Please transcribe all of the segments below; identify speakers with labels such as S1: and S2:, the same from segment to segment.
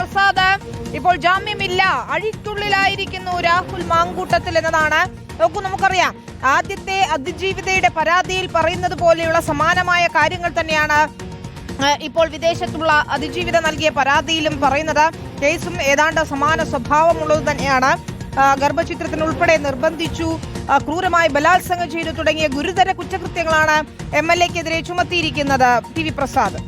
S1: പ്രസാദ്. ഇപ്പോൾ ജാമ്യമില്ല. അഴിത്തുള്ളിലായിരിക്കുന്നു രാഹുൽ മാങ്കൂട്ടത്തിൽ എന്നതാണ്. നോക്കൂ നമുക്കറിയാം. ആദ്യത്തെ അതിജീവിതയുടെ പരാതിയിൽ പറയുന്നത് പോലെയുള്ള സമാനമായ കാര്യങ്ങൾ തന്നെയാണ് ഇപ്പോൾ വിദേശത്തുള്ള അതിജീവിത നൽകിയ പരാതിയിലും പറയുന്നത്. കേസും ഏതാണ്ട് സമാന സ്വഭാവമുള്ളത് തന്നെയാണ്. ഗർഭചിത്രത്തിനുൾപ്പെടെ നിർബന്ധിച്ചു. ക്രൂരമായി ബലാത്സംഗം ചെയ്തു തുടങ്ങിയ ഗുരുതര കുറ്റകൃത്യങ്ങളാണ് എം എൽ എക്കെതിരെ ചുമത്തിയിരിക്കുന്നത്. T V Prasad.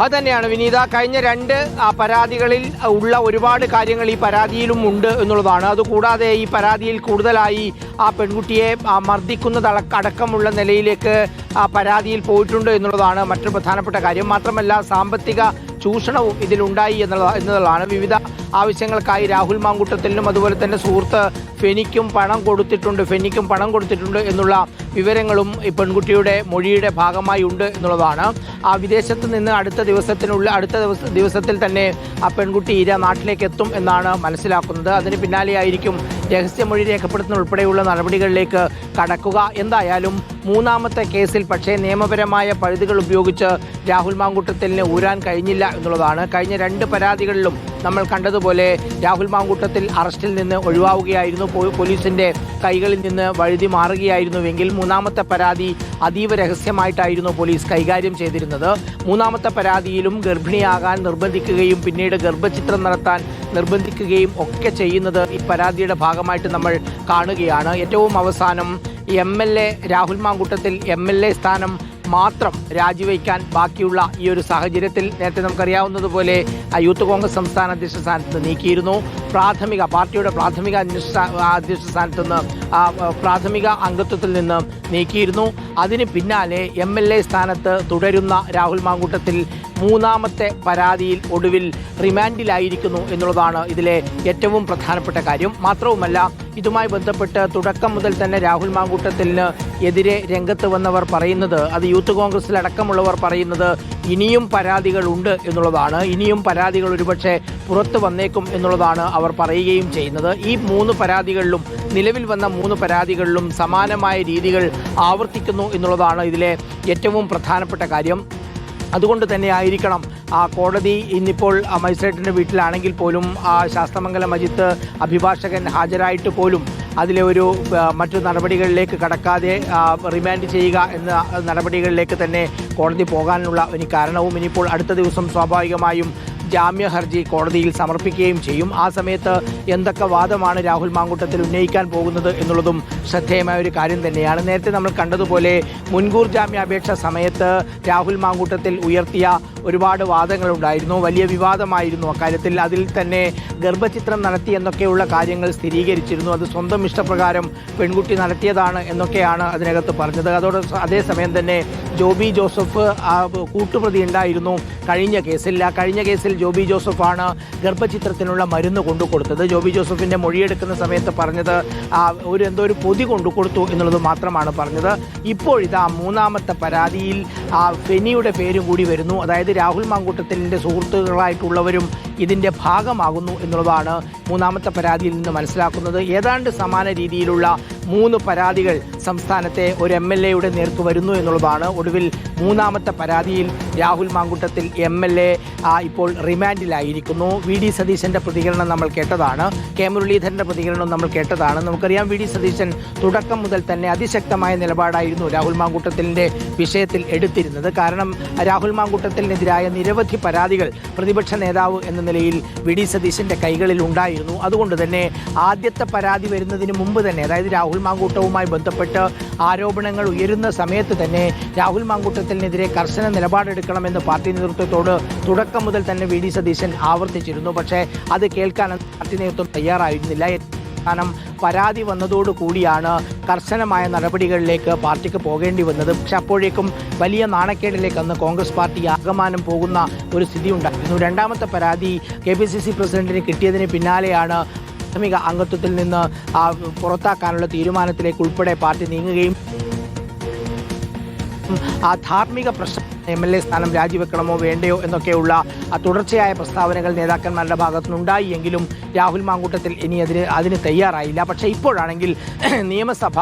S2: അത് തന്നെയാണ് വിനീത. കഴിഞ്ഞ രണ്ട് പരാതികളിൽ ഉള്ള ഒരുപാട് കാര്യങ്ങൾ ഈ പരാതിയിലും ഉണ്ട് എന്നുള്ളതാണ്. അതുകൂടാതെ ഈ പരാതിയിൽ കൂടുതലായി ആ പെൺകുട്ടിയെ മർദ്ദിക്കുന്നത് അടക്ക- അടക്കമുള്ള നിലയിലേക്ക് ആ പരാതിയിൽ പോയിട്ടുണ്ട് എന്നുള്ളതാണ് മറ്റൊരു പ്രധാനപ്പെട്ട കാര്യം. മാത്രമല്ല സാമ്പത്തിക ചൂഷണവും ഇതിലുണ്ടായി എന്നുള്ള എന്നുള്ളതാണ്. വിവിധ ആവശ്യങ്ങൾക്കായി രാഹുൽ മാങ്കുട്ടത്തിനും അതുപോലെ തന്നെ സുഹൃത്ത് ഫെനിക്കും പണം കൊടുത്തിട്ടുണ്ട് ഫെനിക്കും പണം കൊടുത്തിട്ടുണ്ട് എന്നുള്ള വിവരങ്ങളും ഈ പെൺകുട്ടിയുടെ മൊഴിയുടെ ഭാഗമായി ഉണ്ട് എന്നുള്ളതാണ്. ആ വിദേശത്ത് നിന്ന് അടുത്ത ദിവസത്തിനുള്ള അടുത്ത ദിവസ ദിവസത്തിൽ തന്നെ ആ പെൺകുട്ടി ഇര നാട്ടിലേക്ക് എത്തും എന്നാണ് മനസ്സിലാക്കുന്നത്. അതിന് പിന്നാലെയായിരിക്കും രഹസ്യമൊഴി രേഖപ്പെടുത്തുന്ന ഉൾപ്പെടെയുള്ള നടപടികളിലേക്ക് കടക്കുക. എന്തായാലും മൂന്നാമത്തെ കേസിൽ പക്ഷേ നിയമപരമായ പഴുതുകൾ ഉപയോഗിച്ച് രാഹുൽ മാങ്കൂട്ടത്തിന് ഊരാൻ കഴിഞ്ഞില്ല എന്നുള്ളതാണ്. കഴിഞ്ഞ രണ്ട് പരാതികളിലും നമ്മൾ കണ്ടതുപോലെ രാഹുൽ മാങ്കൂട്ടത്തിൽ അറസ്റ്റിൽ നിന്ന് ഒഴിവാവുകയായിരുന്നു. പോലീസിന്റെ കൈകളിൽ നിന്ന് വഴുതി മാറുകയായിരുന്നുവെങ്കിൽ മൂന്നാമത്തെ പരാതി അതീവ രഹസ്യമായിട്ടായിരുന്നു പോലീസ് കൈകാര്യം ചെയ്തിരുന്നത്. മൂന്നാമത്തെ പരാതിയിലും ഗർഭിണിയാകാൻ നിർബന്ധിക്കുകയും പിന്നീട് ഗർഭചിത്രം നടത്താൻ നിർബന്ധിക്കുകയും ഒക്കെ ചെയ്യുന്നത് ഈ പരാതിയുടെ ഭാഗമായിട്ട് നമ്മൾ കാണുകയാണ്. ഏറ്റവും അവസാനം M L A Rahul Mamkootathil M L A സ്ഥാനം മാത്രം രാജിവയ്ക്കാൻ ബാക്കിയുള്ള ഈ ഒരു സാഹചര്യത്തിൽ നേരത്തെ നമുക്കറിയാവുന്നതുപോലെ യൂത്ത് കോൺഗ്രസ് സംസ്ഥാന അധ്യക്ഷ സ്ഥാനത്ത് നീക്കിയിരുന്നു. പ്രാഥമിക പാർട്ടിയുടെ പ്രാഥമിക അന്വേഷണ അധ്യക്ഷ സ്ഥാനത്ത് നിന്ന് പ്രാഥമിക അംഗത്വത്തിൽ നിന്ന് നീക്കിയിരുന്നു. അതിന് പിന്നാലെ എം എൽ എ സ്ഥാനത്ത് തുടരുന്ന രാഹുൽ മാങ്കൂട്ടത്തിൽ മൂന്നാമത്തെ പരാതിയിൽ ഒടുവിൽ റിമാൻഡിലായിരിക്കുന്നു എന്നുള്ളതാണ് ഇതിലെ ഏറ്റവും പ്രധാനപ്പെട്ട കാര്യം. മാത്രവുമല്ല ഇതുമായി ബന്ധപ്പെട്ട് തുടക്കം മുതൽ തന്നെ രാഹുൽ മാങ്കൂട്ടത്തിന് എതിരെ രംഗത്ത് വന്നവർ പറയുന്നത് അത് യൂത്ത് കോൺഗ്രസിലടക്കമുള്ളവർ പറയുന്നത് ഇനിയും പരാതികൾ ഉണ്ട് എന്നുള്ളതാണ്. ഇനിയും പരാതികൾ ഒരുപക്ഷെ പുറത്തു വന്നേക്കും എന്നുള്ളതാണ് അവർ പറയുകയും ചെയ്യുന്നത്. ഈ മൂന്ന് പരാതികളിലും നിലവിൽ വന്ന മൂന്ന് പരാതികളിലും സമാനമായ രീതികൾ ആവർത്തിക്കുന്നു എന്നുള്ളതാണ് ഇതിലെ ഏറ്റവും പ്രധാനപ്പെട്ട കാര്യം. അതുകൊണ്ട് തന്നെ ആയിരിക്കണം. ആ കോടതി ഇന്നിപ്പോൾ മജിസ്ട്രേറ്റിന്റെ വീട്ടിലാണെങ്കിൽ പോലും ആ ശാസ്ത്രമംഗലം അജിത്ത് അഭിഭാഷകൻ ഹാജരായിട്ട് പോലും അതിലെ ഒരു മറ്റു നടപടികളിലേക്ക് കടക്കാതെ റിമാൻഡ് ചെയ്യുക എന്ന നടപടികളിലേക്ക് തന്നെ കോടതി പോകാനുള്ള ഒരു കാരണവും ഇനിയിപ്പോൾ അടുത്ത ദിവസം സ്വാഭാവികമായും ജാമ്യ ഹർജി കോടതിയിൽ സമർപ്പിക്കുകയും ചെയ്യും. ആ സമയത്ത് എന്തൊക്കെ വാദമാണ് രാഹുൽ മാങ്കൂട്ടത്തിൽ ഉന്നയിക്കാൻ പോകുന്നത് എന്നുള്ളതും ശ്രദ്ധേയമായ ഒരു കാര്യം തന്നെയാണ്. നേരത്തെ നമ്മൾ കണ്ടതുപോലെ മുൻകൂർ ജാമ്യാപേക്ഷ സമയത്ത് രാഹുൽ മാങ്കൂട്ടത്തിൽ ഉയർത്തിയ ഒരുപാട് വാദങ്ങളുണ്ടായിരുന്നു. വലിയ വിവാദമായിരുന്നു അക്കാര്യത്തിൽ. അതിൽ തന്നെ ഗർഭചിത്രം നടത്തി എന്നൊക്കെയുള്ള കാര്യങ്ങൾ സ്ഥിരീകരിച്ചിരുന്നു. അത് സ്വന്തം ഇഷ്ടപ്രകാരം പെൺകുട്ടി നടത്തിയതാണ് എന്നൊക്കെയാണ് അതിനകത്ത് പറഞ്ഞത്. അതോടെ അതേസമയം തന്നെ ജോബി ജോസഫ് കൂട്ടുപ്രതി ഉണ്ടായിരുന്നു. കഴിഞ്ഞ കേസിൽ ആ കഴിഞ്ഞ കേസിൽ ജോബി ജോസഫാണ് ഗർഭചിത്രത്തിനുള്ള മരുന്ന് കൊണ്ടു കൊടുത്തത് ജോബി ജോസഫിന്റെ മൊഴിയെടുക്കുന്ന സമയത്ത് പറഞ്ഞത് ഒരു എന്തോ ഒരു പൊതി കൊണ്ടു കൊടുത്തു എന്നുള്ളത് മാത്രമാണ് പറഞ്ഞത്. ഇപ്പോഴിതാ മൂന്നാമത്തെ പരാതിയിൽ ആ ഫെനിയുടെ പേരും കൂടി വരുന്നു. അതായത് രാഹുൽ മാങ്കൂട്ടത്തിന്റെ സുഹൃത്തുക്കളായിട്ടുള്ളവരും ഇതിന്റെ ഭാഗമാകുന്നു എന്നുള്ളതാണ് മൂന്നാമത്തെ പരാതിയിൽ നിന്ന് മനസ്സിലാക്കുന്നത്. ഏതാണ്ട് സമാന രീതിയിലുള്ള മൂന്ന് പരാതികൾ സംസ്ഥാനത്തെ ഒരു എം എൽ എയുടെ നേർക്ക് വരുന്നു എന്നുള്ളതാണ്. ഒടുവിൽ മൂന്നാമത്തെ പരാതിയിൽ Rahul Mamkootathil M L A ഇപ്പോൾ റിമാൻഡിലായിരിക്കുന്നു. വി ഡി സതീശന്റെ പ്രതികരണം നമ്മൾ കേട്ടതാണ്. കെ മുരളീധരന്റെ പ്രതികരണം നമ്മൾ കേട്ടതാണ്. നമുക്കറിയാം വി ഡി സതീശൻ തുടക്കം മുതൽ തന്നെ അതിശക്തമായ നിലപാടായിരുന്നു രാഹുൽ മാങ്കുട്ടത്തിലിന്റെ വിഷയത്തിൽ എടുത്തിരുന്നത്. കാരണം രാഹുൽ മാങ്കുട്ടത്തിനെതിരായ നിരവധി പരാതികൾ പ്രതിപക്ഷ നേതാവ് എന്ന നിലയിൽ വി ഡി സതീശന്റെ കൈകളിൽ ഉണ്ടായിരുന്നു. അതുകൊണ്ട് തന്നെ ആദ്യത്തെ പരാതി വരുന്നതിന് മുമ്പ് തന്നെ അതായത് രാഹുൽ മാങ്കൂട്ടവുമായി ബന്ധപ്പെട്ട് ആരോപണങ്ങൾ ഉയരുന്ന സമയത്ത് തന്നെ രാഹുൽ മാങ്കൂട്ടത്തിനെതിരെ കർശന നിലപാടെടുക്കണമെന്ന് പാർട്ടി നേതൃത്വത്തോട് തുടക്കം മുതൽ തന്നെ വി ഡി സതീശൻ ആവർത്തിച്ചിരുന്നു. പക്ഷേ അത് കേൾക്കാൻ പാർട്ടി നേതൃത്വം തയ്യാറായിരുന്നില്ല. കാരണം പരാതി വന്നതോടുകൂടിയാണ് കർശനമായ നടപടികളിലേക്ക് പാർട്ടിക്ക് പോകേണ്ടി വന്നത്. പക്ഷെ അപ്പോഴേക്കും വലിയ നാണക്കേടിലേക്ക് അന്ന് കോൺഗ്രസ് പാർട്ടി ആകമാനം പോകുന്ന ഒരു സ്ഥിതി ഉണ്ടായിരുന്നു രണ്ടാമത്തെ പരാതി കെ പി സി സി പ്രസിഡന്റിന് കിട്ടിയതിന് പിന്നാലെയാണ് പ്രാഥമിക അംഗത്വത്തിൽ നിന്ന് പുറത്താക്കാനുള്ള തീരുമാനത്തിലേക്ക് ഉൾപ്പെടെ പാർട്ടി നീങ്ങുകയും ആ ധാർമ്മിക പ്രശ്നം എം എൽ എ സ്ഥാനം രാജിവെക്കണമോ വേണ്ടയോ എന്നൊക്കെയുള്ള തുടർച്ചയായ പ്രസ്താവനകൾ നേതാക്കന്മാരുടെ ഭാഗത്തുനിന്നുണ്ടായി. എങ്കിലും രാഹുൽ മാങ്കൂട്ടത്തിൽ ഇനി അതിന് അതിന് തയ്യാറായില്ല. പക്ഷേ ഇപ്പോഴാണെങ്കിൽ നിയമസഭ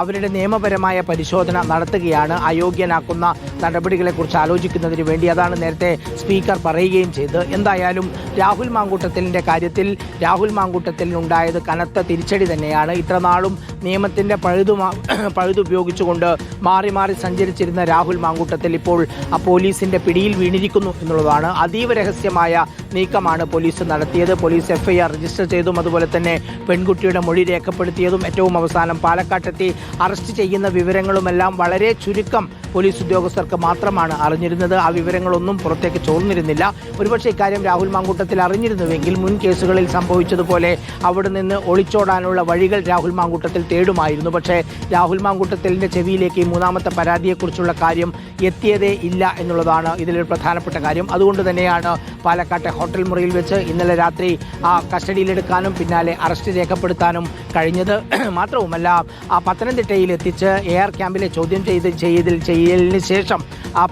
S2: അവരുടെ നിയമപരമായ പരിശോധന നടത്തുകയാണ്. അയോഗ്യനാക്കുന്ന നടപടികളെക്കുറിച്ച് ആലോചിക്കുന്നതിന് വേണ്ടി അതാണ് നേരത്തെ സ്പീക്കർ പറയുകയും ചെയ്തത്. എന്തായാലും രാഹുൽ മാങ്കൂട്ടത്തിലിന്റെ കാര്യത്തിൽ രാഹുൽ മാങ്കൂട്ടത്തിലുണ്ടായത് കനത്ത തിരിച്ചടി തന്നെയാണ്. ഇത്രനാളും നിയമത്തിന്റെ പഴുതു പഴുതുപയോഗിച്ചുകൊണ്ട് മാറി മാറി സഞ്ചരിച്ചിരുന്ന രാഹുൽ മാങ്കൂട്ടത്തിൽ ഇപ്പോൾ ആ പോലീസിന്റെ പിടിയിൽ വീണിരിക്കുന്നു എന്നുള്ളതാണ് അതീവ രഹസ്യമായ നീക്കമാണ് പോലീസ് നടത്തിയത്. പോലീസ് എഫ്ഐആർ രജിസ്റ്റർ ചെയ്തും അതുപോലെ തന്നെ പെൺകുട്ടിയുടെ മൊഴി രേഖപ്പെടുത്തിയതും ഏറ്റവും അവസാനം പാലക്കാട്ടെത്തി അറസ്റ്റ് ചെയ്യുന്ന വിവരങ്ങളുമെല്ലാം വളരെ ചുരുക്കം പോലീസ് ഉദ്യോഗസ്ഥർക്ക് മാത്രമാണ് അറിഞ്ഞിരുന്നത്. ആ വിവരങ്ങളൊന്നും പുറത്തേക്ക് ചോർന്നിരുന്നില്ല. ഒരുപക്ഷെ ഇക്കാര്യം രാഹുൽ മാങ്കൂട്ടത്തിൽ അറിഞ്ഞിരുന്നുവെങ്കിൽ മുൻ കേസുകളിൽ സംഭവിച്ചതുപോലെ അവിടെ നിന്ന് ഒളിച്ചോടാനുള്ള വഴികൾ രാഹുൽ മാങ്കൂട്ടത്തിൽ തേടുമായിരുന്നു. പക്ഷേ രാഹുൽ മാങ്കൂട്ടത്തിലിന്റെ ചെവിയിലേക്ക് ഈ മൂന്നാമത്തെ പരാതിയെക്കുറിച്ചുള്ള കാര്യം എത്തിയതേ ഇല്ല എന്നുള്ളതാണ് ഇതിലൊരു പ്രധാനപ്പെട്ട കാര്യം. അതുകൊണ്ട് തന്നെയാണ് പാലക്കാട്ടെ ഹോട്ടൽ മുറിയിൽ വെച്ച് ഇന്നലെ രാത്രി ആ കസ്റ്റഡിയിലെടുക്കാനും പിന്നാലെ അറസ്റ്റ് രേഖപ്പെടുത്താനും കഴിഞ്ഞത്. മാത്രവുമല്ല ആ പത്തനംതിട്ടയിൽ എത്തിച്ച് എയർ ക്യാമ്പിലെ ചോദ്യം ചെയ്ത് ചെയ്തിൽ ചെയ്യലിന് ശേഷം ആ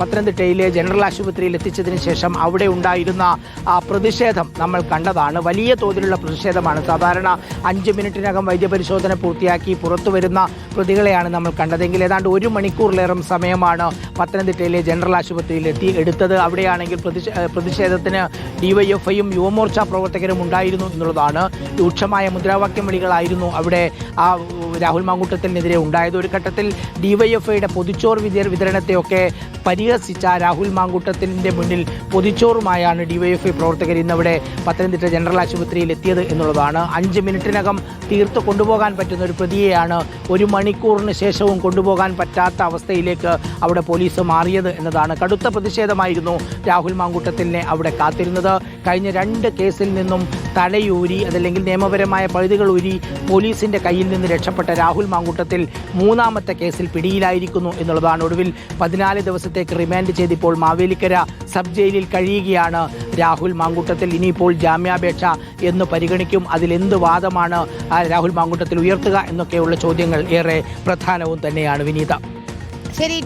S2: പത്തനംതിട്ടയിലെ ജനറൽ ആശുപത്രിയിൽ എത്തിച്ചതിന് ശേഷം അവിടെ ഉണ്ടായിരുന്ന ആ പ്രതിഷേധം നമ്മൾ കണ്ടതാണ്. വലിയ തോതിലുള്ള പ്രതിഷേധമാണ്. സാധാരണ അഞ്ച് മിനിറ്റിനകം വൈദ്യപരിശോധന പൂർത്തിയാക്കി പുറത്തു വരുന്ന പ്രതികളെയാണ് നമ്മൾ കണ്ടതെങ്കിൽ ഏതാണ്ട് ഒരു മണിക്കൂറിലേറെ സമയമാണ് പത്തനംതിട്ടയിലെ ജനറൽ ആശുപത്രിയിൽ എത്തി എടുത്തത്. അവിടെയാണെങ്കിൽ പ്രതിഷേ പ്രതിഷേധത്തിന് ഡിവൈഎഫ്ഐയും യുവമോർച്ച പ്രവർത്തകരും ഉണ്ടായിരുന്നു എന്നുള്ളതാണ് രൂക്ഷമായ മുദ്രാവാക്യം വിളികളായിരുന്നു അവിടെ ആ രാഹുൽ മാങ്കൂട്ടത്തിനെതിരെ ഉണ്ടായത്. ഒരു ഘട്ടത്തിൽ ഡിവൈഎഫ്ഐയുടെ പൊതിച്ചോർ വിതര വിതരണത്തെയൊക്കെ പരിഹസിച്ച രാഹുൽ മാങ്കൂട്ടത്തിന്റെ മുന്നിൽ പൊതിച്ചോറുമായാണ് ഡിവൈഎഫ്ഐ പ്രവർത്തകർ ഇന്നവിടെ പത്തനംതിട്ട ജനറൽ ആശുപത്രിയിൽ എത്തിയത് എന്നുള്ളതാണ്. അഞ്ച് മിനിറ്റിനകം തീർത്ത് കൊണ്ടുപോകാൻ പറ്റുന്ന ഒരു പ്രതിയെയാണ് ഒരു മണിക്കൂറിന് ശേഷവും കൊണ്ടുപോകാൻ പറ്റാത്ത അവസ്ഥയിലേക്ക് അവിടെ പോലീസ് മാറിയത് എന്നതാണ്. കടുത്ത പ്രതിഷേധമായിരുന്നു രാഹുൽ മാങ്കൂട്ടത്തിനെ അവിടെ കാത്തിരുന്നത്. കഴിഞ്ഞ രണ്ട് കേസിൽ നിന്നും തലയൂരി അതല്ലെങ്കിൽ നിയമപരമായ പഴുതുകൾ ഊരി പോലീസിന്റെ കയ്യിൽ നിന്ന് രക്ഷപ്പെട്ട രാഹുൽ മാങ്കൂട്ടത്തിൽ മൂന്നാമത്തെ കേസിൽ പിടിയിലായിരിക്കുന്നു എന്നുള്ളതാണ് ഒടുവിൽ പതിനാല് ദിവസത്തേക്ക് റിമാൻഡ് ചെയ്തിപ്പോൾ മാവേലിക്കര സബ് ജയിലിൽ കഴിയുകയാണ് രാഹുൽ മാങ്കൂട്ടത്തിൽ. ഇനിയിപ്പോൾ ജാമ്യാപേക്ഷ എന്ന് പരിഗണിക്കും. അതിലെന്ത് വാദമാണ് രാഹുൽ മാങ്കൂട്ടത്തിൽ ഉയർത്തുക എന്നൊക്കെയുള്ള ചോദ്യങ്ങൾ ഏറെ പ്രധാനവും തന്നെയാണ് വിനീത.
S1: ശരി.